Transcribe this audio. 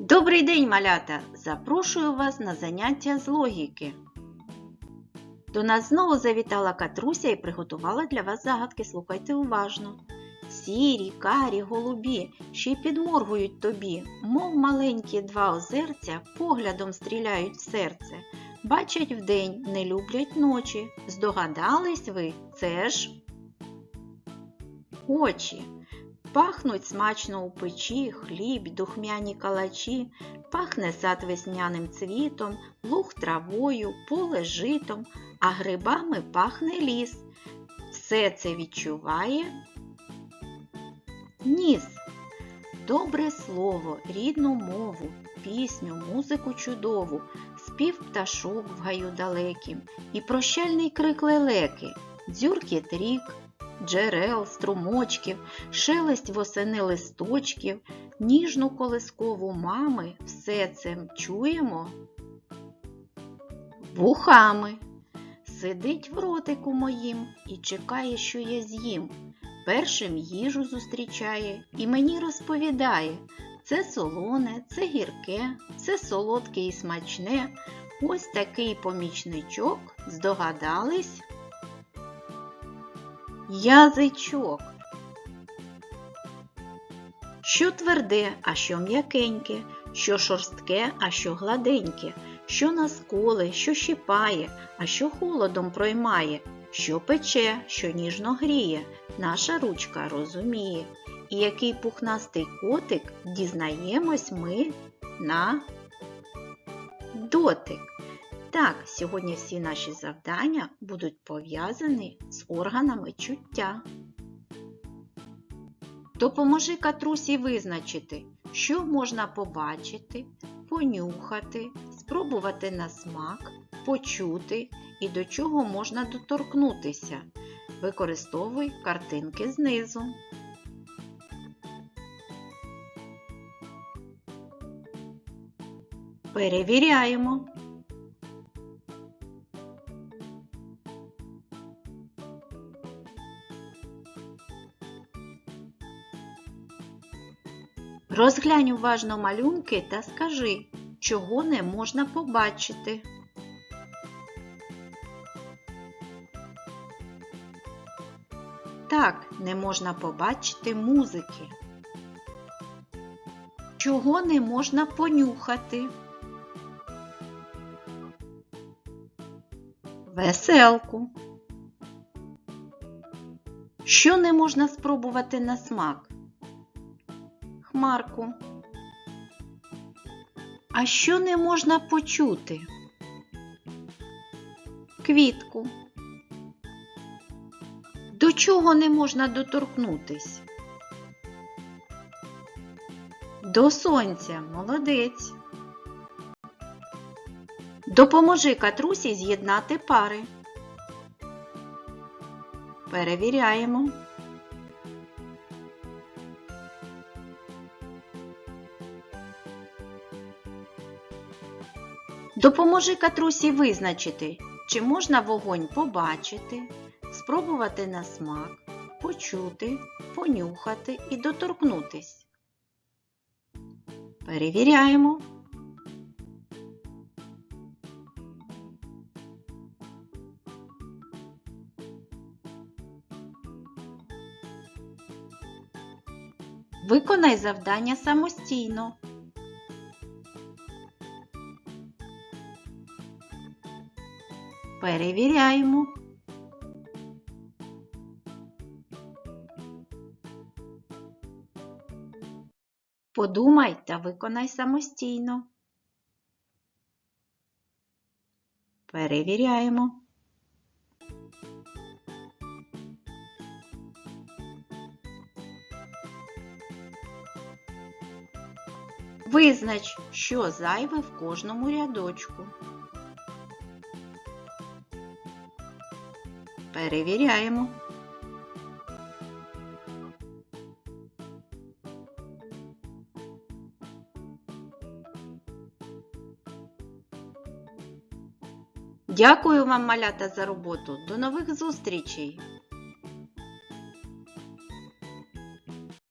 Добрий день, малята! Запрошую вас на заняття з логіки. До нас знову завітала Катруся і приготувала для вас загадки. Слухайте уважно. Сірі, карі, голубі, ще й підморгують тобі, мов маленькі два озерця, поглядом стріляють в серце. Бачать вдень, не люблять ночі. Здогадались ви, це ж очі. Пахнуть смачно у печі, хліб, духмяні калачі, пахне сад весняним цвітом, луг травою, поле житом, а грибами пахне ліс. Все це відчуває ніс. Добре слово, рідну мову, пісню, музику чудову, спів пташок в гаю далекім і прощальний крик лелеки, дзюркіт рік, джерел, струмочків, шелесть восени листочків, ніжну колискову мами, все це чуємо вухами. Сидить в ротику моїм і чекає, що я з'їм. Першим їжу зустрічає і мені розповідає. Це солоне, це гірке, це солодке і смачне. Ось такий помічничок, здогадались? Язичок. Що тверде, а що м'якеньке, що шорстке, а що гладеньке, що нас коле, що щипає, а що холодом проймає, що пече, що ніжно гріє, наша ручка розуміє. І який пухнастий котик дізнаємось ми на дотик. Так, сьогодні всі наші завдання будуть пов'язані з органами чуття. Допоможи катрусі визначити, що можна побачити, понюхати, спробувати на смак, почути і до чого можна доторкнутися. Використовуй картинки знизу. Перевіряємо. Розглянь уважно малюнки та скажи, чого не можна побачити. Так, не можна побачити музики. Чого не можна понюхати? Веселку. Що не можна спробувати на смак? Хмарку. А що не можна почути? Квітку. До чого не можна доторкнутись? До сонця, молодець. Допоможи катрусі з'єднати пари. Перевіряємо. Допоможи катрусі визначити, чи можна вогонь побачити, спробувати на смак, почути, понюхати і доторкнутись. Перевіряємо. Виконай завдання самостійно. Перевіряємо. Подумай та виконай самостійно. Перевіряємо. Визнач, що зайве в кожному рядочку. Перевіряємо. Дякую вам, малята, за роботу. До нових зустрічей!